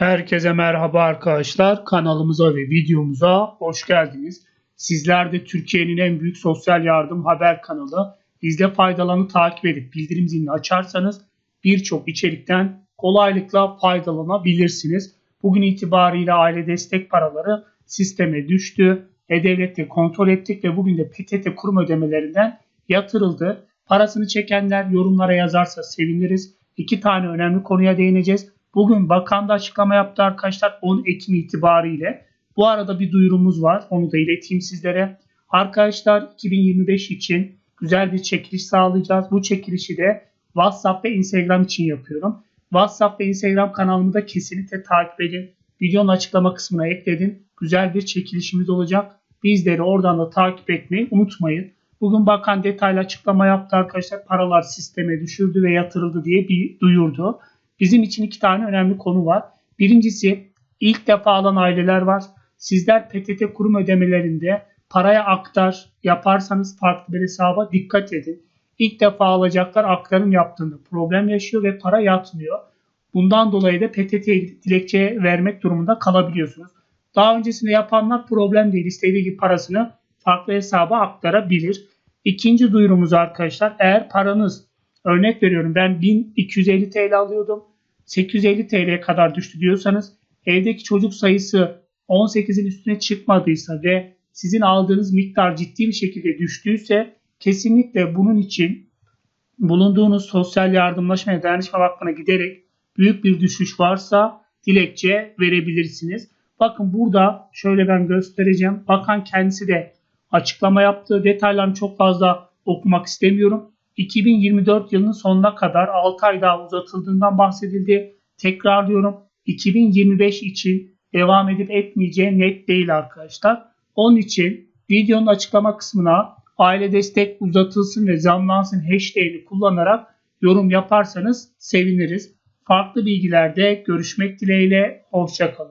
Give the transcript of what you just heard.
Herkese merhaba arkadaşlar. Kanalımıza ve videomuza hoş geldiniz. Sizler de Türkiye'nin en büyük sosyal yardım haber kanalı İzle faydalanı takip edip bildirim zilini açarsanız birçok içerikten kolaylıkla faydalanabilirsiniz. Bugün itibariyle aile destek paraları sisteme düştü. E-Devlet'te kontrol ettik ve bugün de PTT kurum ödemelerinden yatırıldı. Parasını çekenler yorumlara yazarsa seviniriz. İki tane önemli konuya değineceğiz. Bugün bakan da açıklama yaptı arkadaşlar 10 Ekim itibariyle. Bu arada bir duyurumuz var. Onu da ileteyim sizlere. Arkadaşlar 2025 için güzel bir çekiliş sağlayacağız. Bu çekilişi de WhatsApp ve Instagram için yapıyorum. WhatsApp ve Instagram kanalımı da kesinlikle takip edin. Videonun açıklama kısmına ekledim. Güzel bir çekilişimiz olacak. Bizleri oradan da takip etmeyi unutmayın. Bugün bakan detaylı açıklama yaptı arkadaşlar. Paralar sisteme düşürdü ve yatırıldı diye bir duyurdu. Bizim için iki tane önemli konu var. Birincisi ilk defa alan aileler var. Sizler PTT kurum ödemelerinde paraya aktar yaparsanız farklı bir hesaba dikkat edin. İlk defa alacaklar aktarım yaptığında problem yaşıyor ve para yatmıyor. Bundan dolayı da PTT dilekçe vermek durumunda kalabiliyorsunuz. Daha öncesinde yapanlar problem değil. İstediği parasını farklı hesaba aktarabilir. İkinci duyurumuz arkadaşlar eğer paranız örnek veriyorum ben 1250 TL alıyordum 850 TL'ye kadar düştü diyorsanız evdeki çocuk sayısı 18'in üstüne çıkmadıysa ve sizin aldığınız miktar ciddi bir şekilde düştüyse kesinlikle bunun için bulunduğunuz sosyal yardımlaşma ve dayanışma vakfına giderek büyük bir düşüş varsa dilekçe verebilirsiniz. Bakın burada şöyle ben göstereceğim. Bakan kendisi de açıklama yaptı. Detaylarını çok fazla okumak istemiyorum. 2024 yılının sonuna kadar 6 ay daha uzatıldığından bahsedildi. Tekrar diyorum 2025 için devam edip etmeyeceği net değil arkadaşlar. Onun için videonun açıklama kısmına aile destek uzatılsın ve zamlansın hashtag'ini kullanarak yorum yaparsanız seviniriz. Farklı bilgilerde görüşmek dileğiyle. Hoşçakalın.